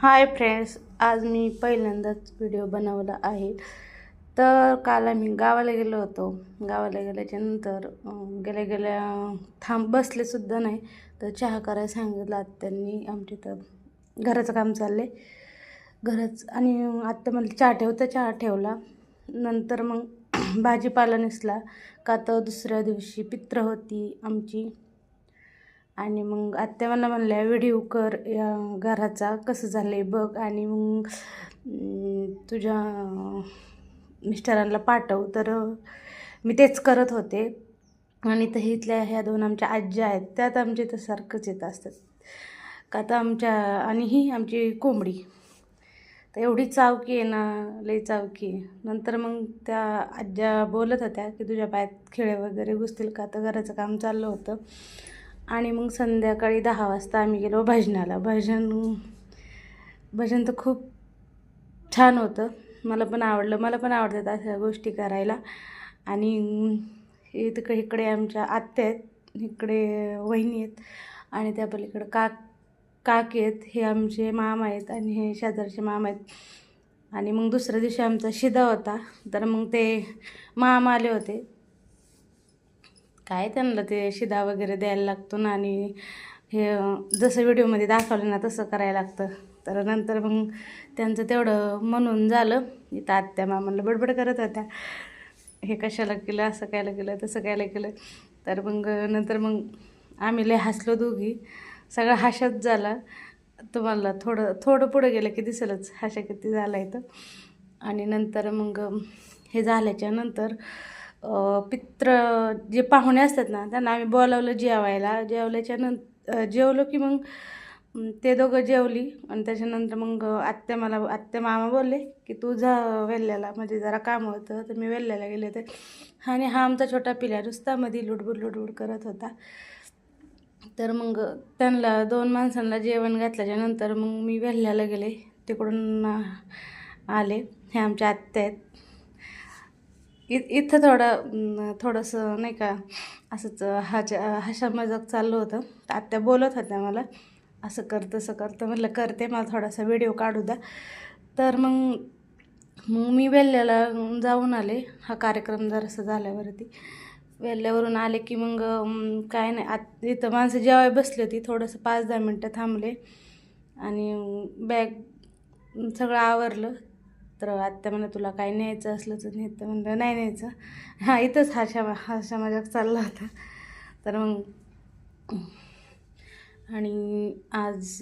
Hi friends आज मी पहिल्यांदाच video बनवला आहे. तर काल आम्ही गावाला गेलो होतो. गावाला गेल्याच्यानंतर गेल्या गेल्या थांब बसलेसुद्धा नाही. तर चहा करायला सांगितलं आत्यांनी. आमच्या इथं घराचं काम चाललं आहे घराच आणि आत्ता मला चहा ठेवता चहा ठेवला. नंतर मग भाजीपाला नेसला. का तर दुसऱ्या दिवशी पित्र होती आमची. आणि मग आत्या मला म्हणल्या व्हिडिओ कर या घराचा कसं झालं आहे बघ आणि मग तुझ्या मिस्टरांना पाठव. तर मी तेच करत होते. आणि तर इथल्या ह्या दोन आमच्या आज्या आहेत त्यात आमच्या इथं सारखंच येत असतात. का तर आमच्या आणि ही आमची कोंबडी. तर एवढी चावकी आहे ना लई चावकी आहे. नंतर मग त्या आज्या बोलत होत्या की तुझ्या पायात खिळे वगैरे घुसतील का? तर घराचं काम चाललं होतं. आणि मग संध्याकाळी दहा वाजता आम्ही गेलो भजनाला. भजन भजन तर खूप छान होतं. मला पण आवडलं. मला पण आवडतात अशा गोष्टी करायला. आणि इकडे इकडे आमच्या आत्या आहेत. इकडे वहिनी आहेत. आणि त्या पलीकडं काक काक आहेत. हे आमचे मामा आहेत आणि हे शेजारचे मामा आहेत. आणि मग दुसऱ्या दिवशी आमचा शिदा होता. तर मग ते मामा आले होते. काय त्यांना ते शिदा वगैरे द्यायला लागतो ना आणि हे जसं व्हिडिओमध्ये दाखवलं ना तसं करायला लागतं. तर नंतर मग त्यांचं तेवढं म्हणून झालं. इथं आत्या मामाला बडबड करत होत्या. हे कशाला केलं असं कायला केलं तसं कायला केलं. तर मग नंतर मग आम्ही लय हसलो दोघी. सगळा हाशाच झाला. तुम्हाला थोडं थोडं पुढं गेलं की दिसलंच. हाशा किती झाला इथं. आणि नंतर मग हे झाल्याच्यानंतर पित्र जे पाहुणे असतात ना त्यांना आम्ही बोलावलं जेवायला. जेवल्याच्या नंतर जेवलो की मग ते दोघं जेवली आणि त्याच्यानंतर मग आत्या मला आत्या मामा बोलले की तू जा वेल्ल्याला म्हणजे जरा काम होतं तर मी वेल्ल्याला गेले होते. आणि हा आमचा छोटा पिल्या रुस्तामध्ये लुडबुड लुडबुड करत होता. तर मग त्यांना दोन माणसांना जेवण घातल्याच्या नंतर मग मी वेल्ल्याला गेले. तिकडून आले. हे आमच्या आत्या आहेत. इ इथं थोडं थोडंसं नाही का असंच हाच्या हशा मजाक चाललं होतं. आत्या बोलत होत्या मला असं कर तसं करतं म्हटलं करते मला थोडासा व्हिडिओ काढू द्या. तर मग मग मी वेल्ल्याला जाऊन आले. हा कार्यक्रम जरासा झाल्यावरती. वेल्ल्यावरून आले की मग काय नाही. आत इथं माणसं जेवाय बसली होती. थोडंसं पाच दहा मिनटं थांबले. आणि बॅग सगळं आवरलं. तर आत्या म्हणलं तुला काय न्यायचं असलं तर नेतं म्हणलं नाही न्यायचं. हां इथंच हाशा हाशा माझ्या चालला होता. तर मग आणि आज